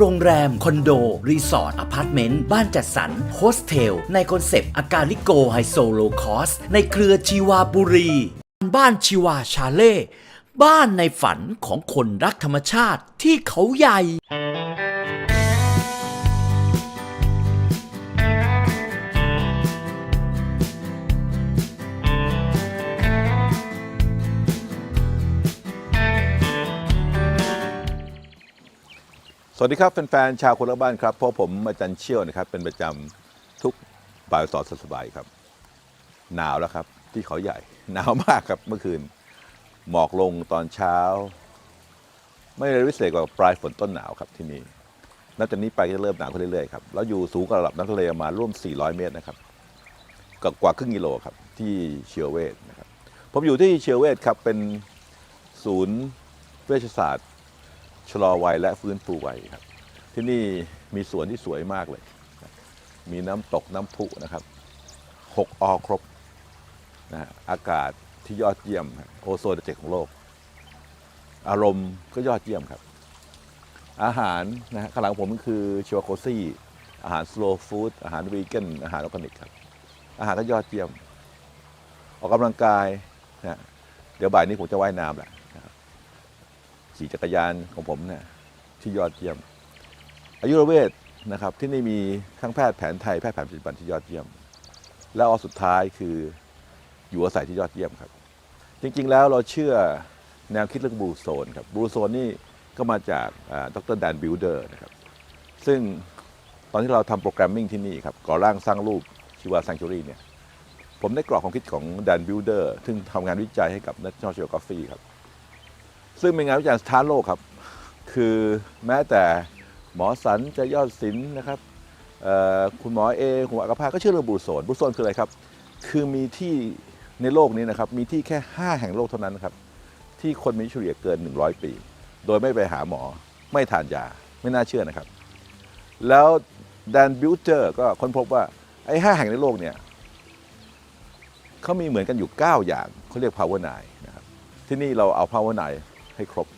โรงแรม คอนโด รีสอร์ทอพาร์ตเมนต์ บ้านจัดสรรโฮสเทล ในคอนเซปต์อาการลิโกไฮโซโลคอส ในเครือชีวาบุรี บ้านชีวาชาเล่ บ้านในฝันของคนรักธรรมชาติที่เขาใหญ่ สวัสดีครับแฟนๆชาวคนละบ้านครับ เพราะผมอาจารย์เชี่ยวนะครับ เป็นประจำทุกบ่ายสอนสบายครับ หนาวแล้วครับ ที่เขาใหญ่ หนาวมากครับเมื่อคืน หมอกลงตอนเช้า ไม่ได้วิเศษกว่าปลายฝนต้นหนาวครับที่นี่นับจากนี้ไปก็จะเริ่มหนาวขึ้นเรื่อยๆครับแล้วอยู่สูงกว่าระดับน้ำทะเลมาร่วม 400 เมตรนะครับกับกว่าครึ่งกิโลครับ ที่เชียวเวทนะครับ ผมอยู่ที่เชียวเวทครับเป็นศูนย์เวชศาสตร์ ชะลอวัยและฟื้นฟูวัยครับ ที่นี่มีสวนที่สวยมากเลย มีน้ำตกน้ำพุนะครับหกอครบนะอากาศที่ยอดเยี่ยม โอโซนเจ็ดของโลก อารมณ์ก็ยอดเยี่ยมครับ อาหารนะฮะข้างหลังผมก็คือชิวาโคซี่ อาหารสโลว์ฟู้ดอาหารวีแกนอาหารออร์แกนิกครับ อาหารก็ยอดเยี่ยม ออกกำลังกายนะเดี๋ยวบ่ายนี้ผมจะว่ายน้ำแหละ ขี่จักรยานของผมเนี่ยที่ยอดเยี่ยม อายุรเวทนะครับที่นี่มีทั้งแพทย์แผนไทยแพทย์แผนปัจจุบันที่ยอดเยี่ยม แล้วเอสุดท้ายคืออยู่อาศัยที่ยอดเยี่ยมครับ จริงๆแล้วเราเชื่อแนวคิดเรื่องบลูโซนครับบลูโซนนี่ก็มาจากดรแดนบิลเดอร์นะครับซึ่งตอนที่เราทำโปรแกรมมิ่งที่นี่ครับก่อร่างสร้างรูปชีวาซ n ง u รีเนี่ยผมได้กรอกความคิดของแดนบิลเดอร์ซึ่งทำงานวิจัยให้กับ National Geographic ครับ ซึ่งเป็นงานวิจัยสถานโลกครับ คือแม้แต่หมอสันจะยอดศิลป์นะครับคุณหมอเอคุณหมออักภาก็เชื่อเรื่องบลูโซนบลูโซนคืออะไรครับ คือมีที่ในโลกนี้นะครับ มีที่แค่ 5 แห่งโลกเท่านั้นนครับ ที่คนมีเฉลี่ยเกิน 100 ปี โดยไม่ไปหาหมอ ไม่ทานยา ไม่น่าเชื่อนะครับ แล้วแดนบิวเจอร์ก็ค้นพบว่า ไอ้ห้าแห่งในโลกเนี่ยเขามีเหมือนกันอยู่ 9 อย่างเขาเรียก power nine นะครับ ที่นี่เราเอา power nine ให้ครบ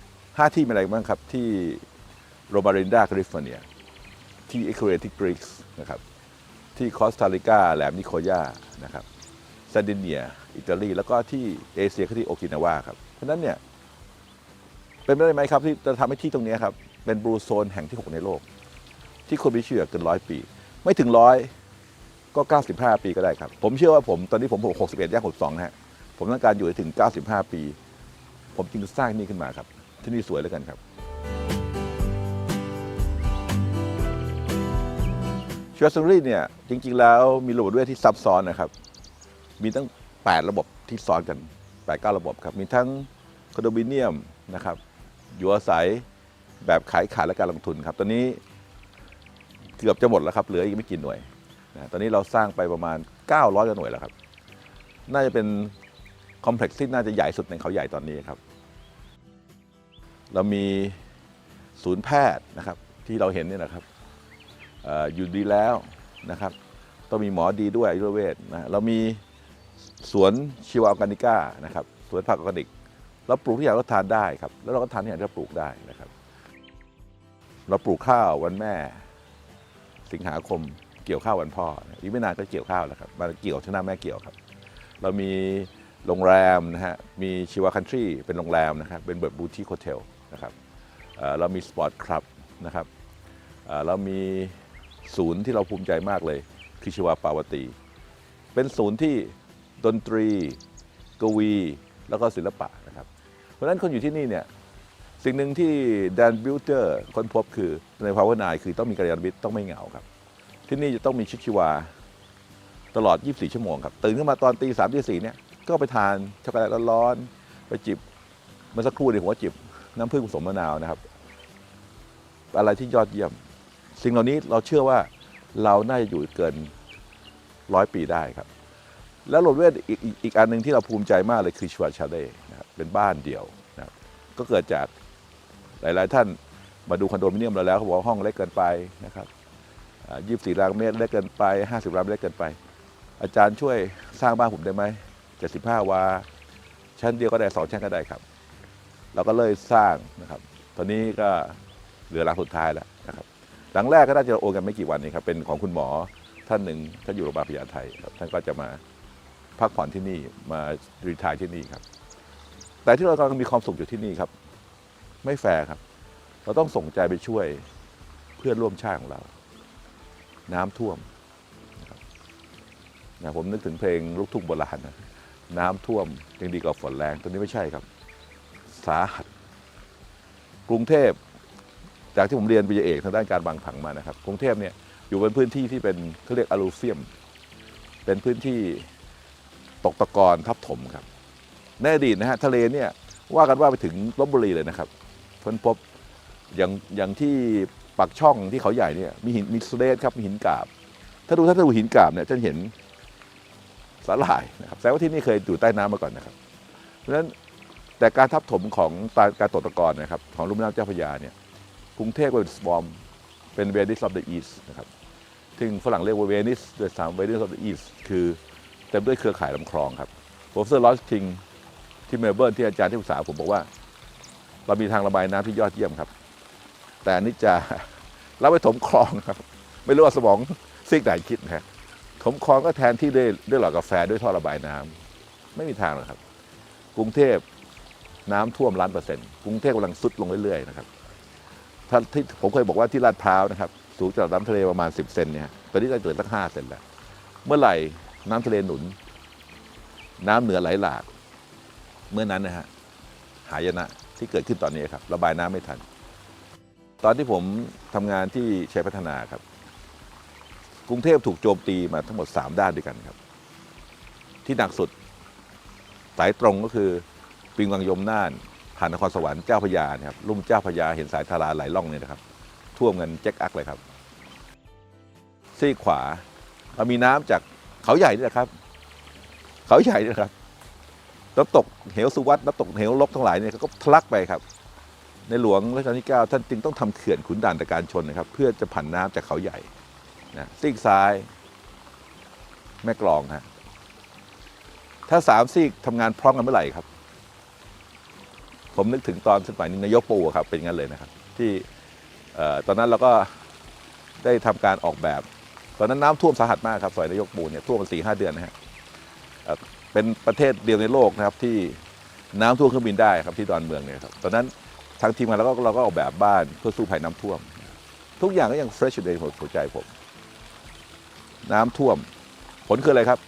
5 ที่มีอะไรบ้างครับ ที่โรมารินดาแคลิฟอร์เนีย ที่เอคูเรติกรีกส์นะครับ ที่คอสตาริกาแหลมนิโคยานะครับซาดิเนีย อิตาลี แล้วก็ที่เอเชียก็ที่โอกินาวาครับ เพราะนั้นเนี่ย เป็นไปได้ไหมครับ ที่จะทำให้ที่ตรงนี้ครับ เป็นบลูโซนแห่งที่ 6 ในโลก ที่คนมีเชื่อเกินร้อยปี ไม่ถึงร้อยก็ 95 ปีก็ได้ครับ ผมเชื่อว่าผมตอนนี้ผม 61ย่าง62นะฮะผมต้องการอยู่ให้ถึง 95 ปี ผมจึงสร้างนี่ขึ้นมาครับ ที่นี่สวยแล้วกันครับ ชิวาซังรีเนี่ยจริง ๆ แล้วมีระบบนิเวศที่ซับซ้อนนะครับ มีตั้ง 8 ระบบที่ซ้อนกัน8 9ระบบครับ มีทั้งคอนโดมิเนียมนะครับอยู่อาศัยแบบขายขาดและการลงทุนครับ ตอนนี้เกือบจะหมดแล้วครับเหลืออีกไม่กี่หน่วยนะตอนนี้เราสร้างไปประมาณ 900กว่าหน่วยแล้วครับ น่าจะเป็น คอมเพล็กซ์ที่น่าจะใหญ่สุดในเขาใหญ่ตอนนี้ครับ เรามีศูนย์แพทย์นะครับที่เราเห็นนี่นะครับออยู่ดีแล้วนะครับ ต้องมีหมอดีด้วยอายุรเวทนะเรามีสวนชีวออร์แกนิก้านะครับสวนผักออร์แกนิกเราปลูกทุกอยางเราทานได้ครับ แล้วเราก็ทานทุกอยางที่เราปลูกได้นะครับ เราปลูกข้าววันแม่ สิงหาคมเกี่ยวข้าววันพ่ออีกไม่นานก็เกี่ยวข้าวแล้วครับมาเกี่ยวชนะแม่เกี่ยวครับ เรามี โรงแรมนะฮะ มีชีวาคันทรีเป็นโรงแรมนะครับ เป็นแบบบูติคโฮเทลนะครับเรามีสปอร์ตคลับนะครับเรามีศูนย์ที่เราภูมิใจมากเลย คือชีวาปาวตี เป็นศูนย์ที่ดนตรี กวี แล้วก็ศิลปะนะครับ เพราะฉะนั้นคนอยู่ที่นี่เนี่ยสิ่งหนึ่งที่แดนบิวเตอร์ค้นพบคือในภาวนายคือต้องมีกัลยาณมิตรต้องไม่เหงาครับ ที่นี่จะต้องมีชิดชีวา ตลอด 24 ชั่วโมงครับ ตื่นขึ้นมาตอนตีสามตีสี่เนี่ย ก็ไปทานช็อกโกแลตร้อนๆไปจิบเมื่อสักครู่ในหัวจิบน้ำผึ้งผสมมะนาวนะครับ อะไรที่ยอดเยี่ยม สิ่งเหล่านี้เราเชื่อว่าเราน่าจะอยู่เกินร้อยปีได้ครับ แล้วโรดเวทอีกอีกอีกอันหนึ่งที่เราภูมิใจมากเลยคือชวาชาเล่นะครับเป็นบ้านเดี่ยวนะครับก็เกิดจากหลาย ๆ ท่านมาดูคอนโดมิเนียมเราแล้วเขาบอกว่าห้องเล็กเกินไปนะครับยี่สิบสี่ตารางเมตรเล็กเกินไปห้าสิบตารางเมตรเล็กเกินไป อาจารย์ช่วยสร้างบ้านผมได้ไหม เจ็ดสิบห้าวา ชั้นเดียวก็ได้สองชั้นก็ได้ครับ เราก็เลยสร้างนะครับ ตอนนี้ก็เหลือหลังสุดท้ายแล้วนะครับ หลังแรกก็น่าจะโอนกันไม่กี่วันนี้ครับ เป็นของคุณหมอท่านหนึ่งท่านอยู่โรงพยาบาลพญาไทครับ ท่านก็จะมาพักผ่อนที่นี่ มารีทายที่นี่ครับ แต่ที่เรากำลังมีความสุขอยู่ที่นี่ครับ ไม่แฟร์ครับ เราต้องส่งใจไปช่วยเพื่อนร่วมชาติของเรา น้ำท่วมนะครับนะผมนึกถึงเพลงลูกทุ่งโบราณนะ น้ำท่วมยังดีกว่าฝนแรงตัวนี้ไม่ใช่ครับ สาหัสกรุงเทพจากที่ผมเรียนปริญญาเอกทางด้านการวางผังมานะครับ กรุงเทพเนี่ยอยู่บนพื้นที่ที่เป็นเขาเรียกอลูเฟียม เป็นพื้นที่ตกตะกอนทับถมครับในอดีตนะฮะทะเลเนี่ยว่ากันว่าไปถึงลบบุรีเลยนะครับค้นพบอย่างอย่างที่ปักช่องที่เขาใหญ่เนี่ยมีหินมีสเลทครับมีหินกาบ ถ้าดูถ้าดูหินกาบเนี่ยจะเห็น สาหร่ายนะครับแสดงว่าที่นี่เคยอยู่ใต้น้ำมาก่อนนะครับ เพราะฉะนั้นแต่การทับถมของการตกตะกอนนะครับของลุ่มน้ำเจ้าพระยาเนี่ยกรุงเทพก็เป็นสวอมเป็นเวนิส of the East นะครับซึ่งฝรั่งเรียกว่าเวนิสโดยสามเวนิส of the East คือเต็มด้วยเครือข่ายลำคลองครับโปรเฟสเซอร์ลอสคิงที่เมลเบิร์นที่อาจารย์ที่ปรึกษาผมบอกว่า เรามีทางระบายน้ำที่ยอดเยี่ยมครับ แต่อันนี้จะเราไปถมคลองครับ ไม่รู้ว่าสมองซีกไหนคิดนะฮะ ถมคลองก็แทนที่ด้วยด้วยหลอดกาแฟด้วยท่อระบายน้ำไม่มีทางหรอกครับ กรุงเทพน้ำท่วมล้านเปอร์เซ็นต์กรุงเทพกำลังซุดลงเรื่อยๆนะครับถ้าที่ผมเคยบอกว่าที่ลาดพร้าวนะครับสูงจากน้ำทะเลประมาณ 10 เซนเนี่ยตอนนี้จะเกิดสักห้าเซนแล้ว เมื่อไหร่น้ำทะเลหนุน น้ำเหนือไหลหลาก เมื่อนั้นนะฮะหายนะที่เกิดขึ้นตอนนี้ครับ ระบายน้ำไม่ทัน ตอนที่ผมทำงานที่ชัยพัฒนาครับ กรุงเทพถูกโจมตีมาทั้งหมด 3 ด้านด้วยกันครับ ที่หนักสุดสายตรงก็คือปิงวังยมน่าน ผ่านนครสวรรค์เจ้าพระยานครับลุ่มเจ้าพระยาเห็นสายทาราไหลล่องเนี่ยนะครับ ท่วมกันแจ็คอักเลยครับ ซีกขวาเรามีน้ำจากเขาใหญ่นี่แหละครับ เขาใหญ่นี่แหละครับน้ำตกเหวสุวัตน้ำตกเหวลกทั้งหลายเนี่ยก็ทะลักไปครับ ในหลวงรัชกาลที่ 9 ท่านจึงต้องทำเขื่อนขุนด่านตะการชนนะครับ เพื่อจะผ่านน้ำจากเขาใหญ่ นะซีกซ้าย แม่กลองฮะถ้าสามซีกทำงานพร้อมกันเมื่อไหร่ครับ ผมนึกถึงตอนสมัยนี้นายกปูอะครับ เป็นงั้นเลยนะครับ ที่ตอนนั้นเราก็ได้ทำการออกแบบ ตอนนั้นน้ำท่วมสาหัสมากครับสมัยนายกปูเนี่ยท่วมมาสี่ห้าเดือนนะฮะเป็นประเทศเดียวในโลกนะครับที่น้ำท่วมเครื่องบินได้ครับที่ดอนเมืองเนี่ยครับตอนนั้นทางทีมงานเราก็เราก็ออกแบบบ้านเพื่อสู้ภัยน้ำท่วม ทุกอย่างก็ยังเฟรชอยู่ในหัวใจผม น้ำท่วม ผลคืออะไรครับ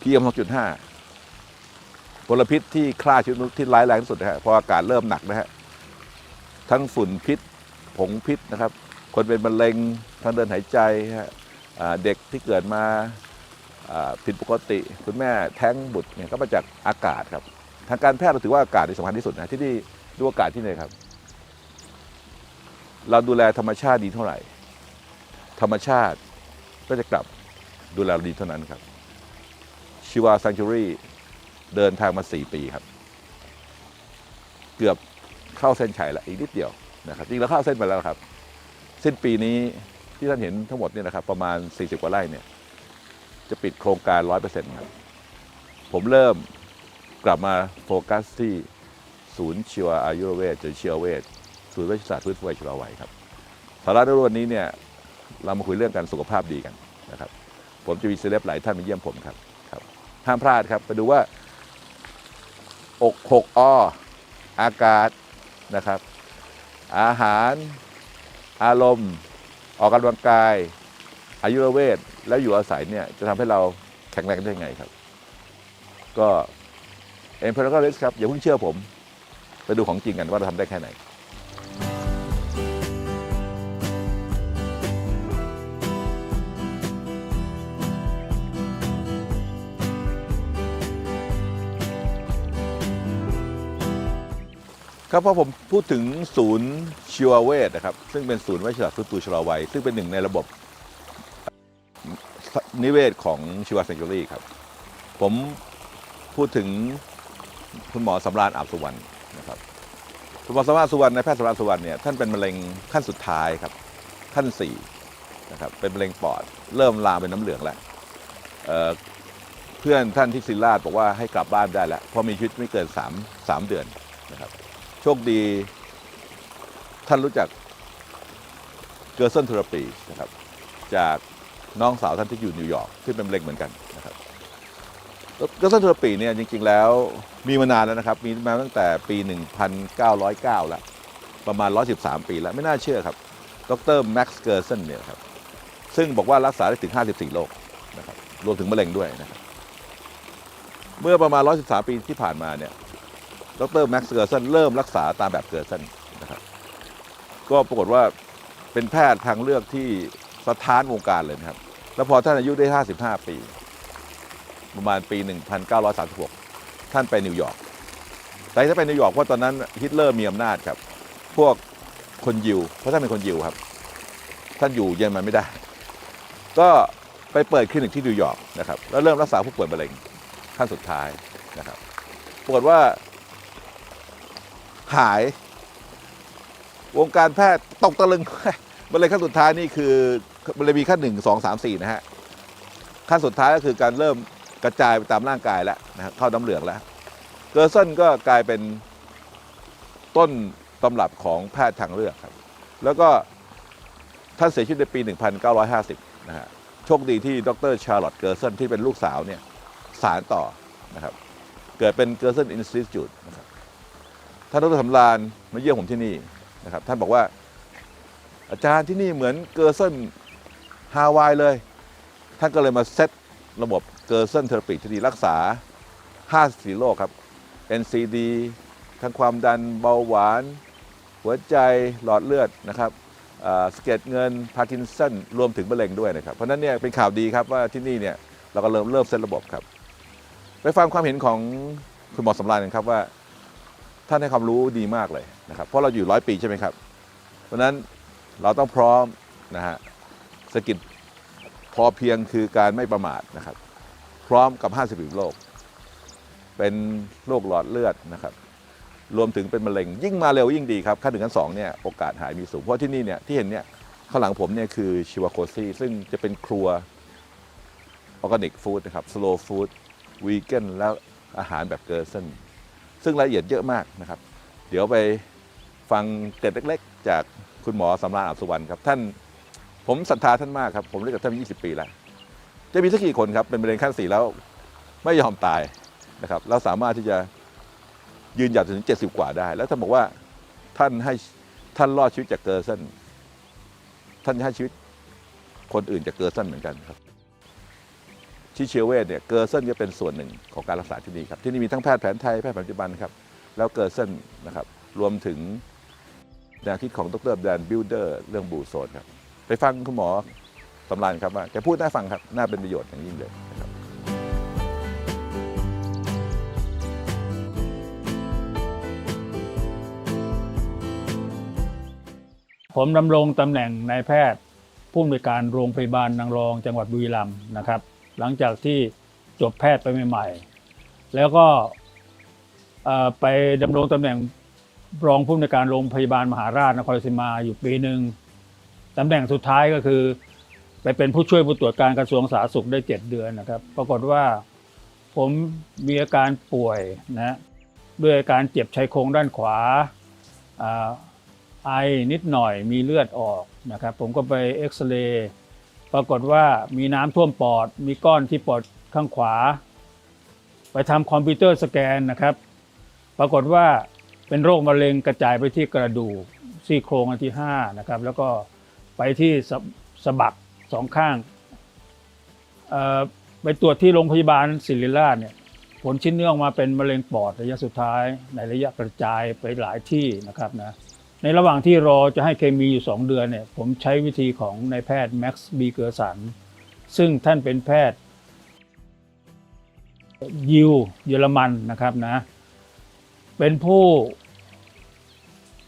PM 2.5มลพิษที่ฆ่าชีวิตมนุษย์ที่ร้ายแรงที่สุดนะฮะพออากาศเริ่มหนักนะฮะทั้งฝุ่นพิษ ผงพิษนะครับ คนเป็นมะเร็งทางเดินหายใจฮะเด็กที่เกิดมาผิดปกติ คุณแม่แท้งบุตรเนี่ยก็มาจากอากาศครับ ทางการแพทย์เราถือว่าอากาศที่สำคัญที่สุดนะที่นี่ดูอากาศที่ไหนครับ เราดูแลธรรมชาติดีเท่าไหร่ ธรรมชาติ ก็จะกลับดูแลดีเท่านั้นครับชิวาซังจูรี่เดินทางมา 4 ปีครับ เกือบเข้าเส้นชัยแล้วอีกนิดเดียวนะครับจริงแล้วเข้าเส้นไปแล้วครับ สิ้นปีนี้ที่ท่านเห็นทั้งหมดเนี่ยนะครับ ประมาณ 40 กว่าไร่เนี่ย จะปิดโครงการ 100%ครับ ผมเริ่มกลับมาโฟกัสที่ศูนย์ชีวอายุรเวชหรือชีวเวชศูนย์เวชศาสตร์พื้นฟูวัยชราวัยครับสาระในวันนี้เนี่ย เรามาคุยเรื่องการสุขภาพดีกันนะครับ ผมจะมีเซเลบหลายท่านมาเยี่ยมผมครับครับห้ามพลาดครับไปดูว่าอกหกออากาศนะครับ อาหาร อารมณ์ ออกกำลังกาย อายุรเวทแล้วอยู่อาศัยเนี่ยจะทำให้เราแข็งแรงได้ยังไงครับ ก็เอ็มเพลก็เลสครับอย่าเพิ่งเชื่อผม ไปดูของจริงกันว่าเราทำได้แค่ไหน ครับเพราะผมพูดถึงศูนย์ชีวเวชนะครับ ซึ่งเป็นศูนย์วิชาฟื้นฟูชะลอวัย ซึ่งเป็นหนึ่งในระบบนิเวศของชีวาเซนจูรี่ครับ ผมพูดถึงคุณหมอสำราญอาบสุวรรณนะครับคุณหมอสำราญสุวรรณในแพทย์สำราญสุวรรณเนี่ยท่านเป็นมะเร็งขั้นสุดท้ายครับขั้นสี่นะครับเป็นมะเร็งปอด เริ่มลามเป็นน้ำเหลืองแล้วเเพื่อนท่านที่ศิริราชบอกว่าให้กลับบ้านได้แล้วเพราะมีชีวิตไม่เกินสามสามเดือนนะครับ โชคดี ท่านรู้จักเกอร์เซนเทอราปีนะครับ จากน้องสาวท่านที่อยู่นิวยอร์กที่เป็นมะเร็งเหมือนกันนะครับเกอร์เซนเทอราปีเนี่ยจริง ๆ แล้วมีมานานแล้วนะครับ มีมาตั้งแต่ปี 1909 แล้ว ประมาณ 113 ปีแล้วไม่น่าเชื่อครับ ดรแม็กซ์เกอร์เซนเนี่ยครับซึ่งบอกว่ารักษาได้ถึง 54 โรคนะครับรวมถึงมะเร็งด้วยนะครับเมื่อประมาณ 113 ปีที่ผ่านมาเนี่ย ดรแม็กซ์เกอร์เซนเริ่มรักษาตามแบบเกอร์เซนนะครับก็ปรากฏว่าเป็นแพทย์ทางเลือกที่สะท้านวงการเลยนะครับ แล้วพอท่านอายุได้ 55 ปี ประมาณปี 1936 ท่านไปนิวยอร์กแต่ถ้าไปนิวยอร์กเพราะตอนนั้นฮิตเลอร์มีอำนาจครับ พวกคนยิว เพราะท่านเป็นคนยิวครับ ท่านอยู่เยอรมันไม่ได้ ก็ไปเปิดคลินิกที่นิวยอร์กนะครับ แล้วเริ่มรักษาผู้ป่วยมะเร็งขั้นสุดท้ายนะครับ ปรากฏว่า หาย วงการแพทย์ตกตะลึงมะเร็งขั้นสุดท้ายนี่คือมะเร็งมีขั้นหนึ่งสองสามสี่นะฮะขั้นสุดท้ายก็คือการเริ่มกระจายไปตามร่างกายแล้วนะเข้าน้ำเหลืองแล้ว เกอร์เซนก็กลายเป็นต้นตำรับของแพทย์ทางเลือกครับ แล้วก็ท่านเสียชีวิตในปี 1950 นะฮะ โชคดีที่ดรชาร์ลอตเกอร์เซนที่เป็นลูกสาวเนี่ยสารต่อนะครับ เกิดเป็นเกอร์เซนอินสติจูดนะครับ ท่านดรสำราญมาเยี่ยมผมที่นี่นะครับท่านบอกว่า อาจารย์ที่นี่เหมือนเกอร์เซนฮาวายเลย ท่านก็เลยมาเซตระบบเกอร์เซนเทอราปีที่ดีรักษา54โรคครับ NCD ทั้งความดันเบาหวาน หัวใจหลอดเลือดนะครับสเก็ดเงินพาร์กินสันรวมถึงมะเร็งด้วยนะครับ เพราะฉะนั้นเนี่ยเป็นข่าวดีครับว่าที่นี่เนี่ยเราก็เริ่มเริ่มเซตระบบครับ ไปฟังความเห็นของคุณหมอสำราญกันครับว่า ท่านให้ความรู้ดีมากเลยนะครับ เพราะเราอยู่ร้อยปีใช่ไหมครับ เพราะนั้นเราต้องพร้อมนะฮะสกิจพอเพียงคือการไม่ประมาทนะครับ พร้อมกับ 50โรคเป็นโรคหลอดเลือดนะครับ รวมถึงเป็นมะเร็ง ยิ่งมาเร็วยิ่งดีครับขั้นหนึ่งขั้นสองเนี่ยโอกาสหายมีสูง เพราะที่นี่เนี่ยที่เห็นเนี่ยข้างหลังผมเนี่ยคือชิวาโคซีซึ่งจะเป็นครัวออร์แกนิกฟู้ดนะครับสโลว์ฟู้ดวีแกนแล้วอาหารแบบเกอร์เซน ซึ่งรายละเอียดเยอะมากนะครับ เดี๋ยวไปฟังเกร็ดเล็ก ๆ จากคุณหมอสำราญอาบสุวรรณครับท่านผมศรัทธาท่านมากครับ ผมเล่นกับท่านมา20 ปีแล้ว จะมีสักกี่คนครับ เป็นมะเร็งขั้นสี่แล้วไม่ยอมตายนะครับแล้วสามารถที่จะยืนหยัดถึง 70 กว่าได้ แล้วท่านบอกว่าท่านให้ท่านรอดชีวิตจากเกอร์เซนท่านจะให้ชีวิตคนอื่นจากเกอร์เซนเหมือนกันครับ ที่เชียวเวทเนี่ยเกอร์เซนก็เป็นส่วนหนึ่งของการรักษาที่นี่ครับที่นี่มีทั้งแพทย์แผนไทยแพทย์แผนปัจจุบันครับแล้วเกอร์เซนนะครับรวมถึงแนวคิดของดรแดนบิลเดอร์เรื่องบูโซนครับไปฟังคุณหมอสำรานครับว่าแกพูดน่าฟังครับน่าเป็นประโยชน์อย่างยิ่งเลยนะครับผมดำรงตำแหน่งนายแพทย์ผู้อำนวยการโรงพยาบาลนางรองจังหวัดบุรีรัมย์นะครับ หลังจากที่จบแพทย์ไปใหม่ๆ แล้วก็ไปดำรงตำแหน่งรองผู้อำนวยการโรงพยาบาลมหาราชนครศรีมาอยู่ปีหนึ่งตำแหน่งสุดท้ายก็คือ ไปเป็นผู้ช่วยผู้ตรวจการกระทรวงสาธารณสุขได้ 7 เดือนนะครับ ปรากฏว่าผมมีอาการป่วยนะด้วยการเจ็บชายโครงด้านขวาอ่าไอนิดหน่อยมีเลือดออกนะครับ ผมก็ไปเอ็กซเรย์ ปรากฏว่ามีน้ำท่วมปอด มีก้อนที่ปอดข้างขวา ไปทำคอมพิวเตอร์สแกนนะครับ ปรากฏว่าเป็นโรคมะเร็งกระจายไปที่กระดูกซี่โครงอันที่5นะครับแล้วก็ไปที่สะสะบักสองข้างไปตรวจที่โรงพยาบาลศิริราชเนี่ยผลชิ้นเนื้อออกมาเป็นมะเร็งปอดระยะสุดท้าย ในระยะกระจายไปหลายที่นะครับนะ ในระหว่างที่รอจะให้เคมีอยู่ 2 เดือนเนี่ยผมใช้วิธีของนายแพทย์แม็กซ์บีเกอร์สันซึ่งท่านเป็นแพทย์ ยิวเยอรมันนะครับนะ เป็นผู้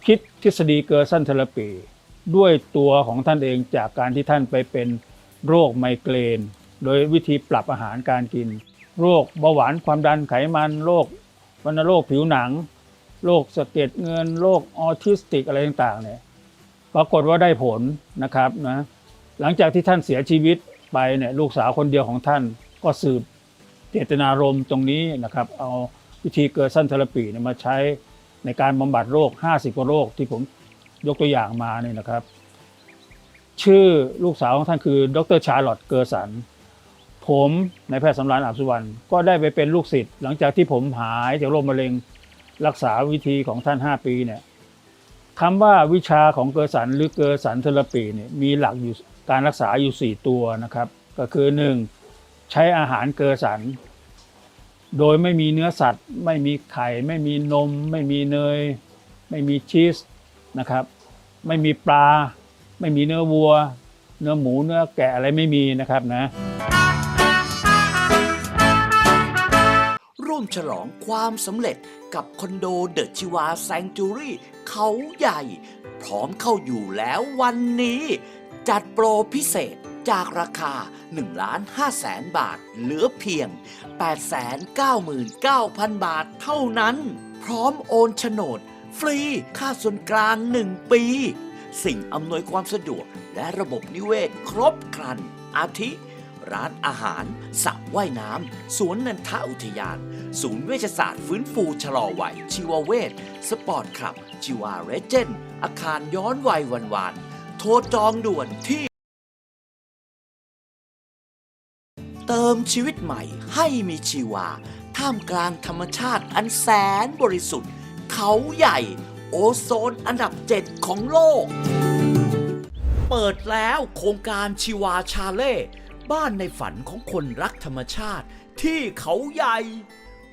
คิดทฤษฎีเกอร์ซันเทอราปี ด้วยตัวของท่านเองจากการที่ท่านไปเป็นโรคไมเกรน โดยวิธีปรับอาหารการกิน โรคเบาหวานความดันไขมันโรควัณโรคผิวหนัง โรคสะเก็ดเงินโรคออทิสติกอะไรต่างๆเนี่ยปรากฏว่าได้ผลนะครับนะหลังจากที่ท่านเสียชีวิตไปเนี่ยลูกสาวคนเดียวของท่านก็สืบเจตนารมณ์ตรงนี้นะครับ เอาวิธีเกอร์ซันเทอราปีเนี่ยมาใช้ในการบำบัดโรค 50 กว่าโรคที่ผมยกตัวอย่างมาเนี่ยนะครับ ชื่อลูกสาวของท่านคือ ดรชาร์ลอตเกอร์สัน ผมนายแพทย์สำราญอาบสุวรรณก็ได้ไปเป็นลูกศิษย์หลังจากที่ผมหายจากโรคมะเร็ง รักษาวิธีของท่าน 5 ปีเนี่ยคำว่าวิชาของเกอสันหรือเกอสันเทอราปีเนี่ยมีหลักอยู่การรักษาอยู่ 4 ตัวนะครับ ก็คือ 1. ใช้อาหารเกอสัน โดยไม่มีเนื้อสัตว์ ไม่มีไข่ ไม่มีนม ไม่มีเนย ไม่มีชีสนะครับ ไม่มีปลา ไม่มีเนื้อวัว เนื้อหมูเนื้อแกะอะไรไม่มีนะครับนะ ร่วมฉลองความสำเร็จกับคอนโดเดอะชิวาแซงจูรี่เขาใหญ่ พร้อมเข้าอยู่แล้ววันนี้ จัดโปรพิเศษจากราคา 1 ล้าน5แสนบาท เหลือเพียง 899,000 บาทเท่านั้น พร้อมโอนโฉนด ฟรีค่าส่วนกลาง 1 ปี สิ่งอำนวยความสะดวกและระบบนิเวศครบครัน อาทิ ร้านอาหารสระว่ายน้ำ สวนนันทอุทยาน ศูนย์เวชศาสตร์ฟื้นฟูชะลอวัย ชีวเวชสปอร์ตคลับ ชีวาเรเจน อาคารย้อนวัยวันวานๆโทรจองด่วนที่ เติมชีวิตใหม่ให้มีชีวา ท่ามกลางธรรมชาติอันแสนบริสุทธิ์ เขาใหญ่ โอโซนอันดับเจ็ดของโลก เปิดแล้วโครงการชีวาชาเล่ บ้านในฝันของคนรักธรรมชาติที่เขาใหญ่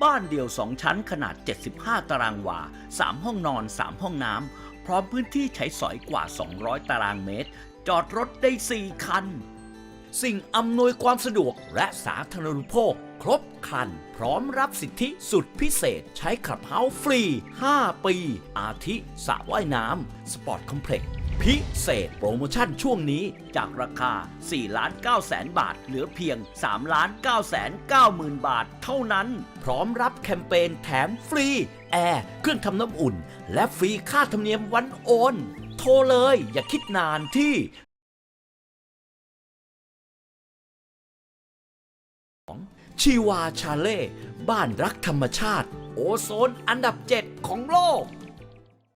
บ้านเดี่ยวสองชั้นขนาด 75 ตารางวา 3 ห้องนอน 3 ห้องน้ำ พร้อมพื้นที่ใช้สอยกว่า 200 ตารางเมตร จอดรถได้ 4 คัน สิ่งอำนวยความสะดวกและสาธารณูปโภค ครบครัน พร้อมรับสิทธิสุดพิเศษใช้ขับเฮาส์ฟรี 5 ปี อาทิสระว่ายน้ำ สปอร์ตคอมเพล็กซ์ พิเศษโปรโมชั่นช่วงนี้จากราคา 4 ล้าน9แสนบาท เหลือเพียง 3 ล้าน9แสน9หมื่นบาทเท่านั้น พร้อมรับแคมเปญแถมฟรี แอร์ เครื่องทำน้ำอุ่น และฟรีค่าธรรมเนียมวันโอน โทรเลยอย่าคิดนานที่ ชีวาชาเล่ บ้านรักธรรมชาติ โอโซนอันดับ 7 ของโลก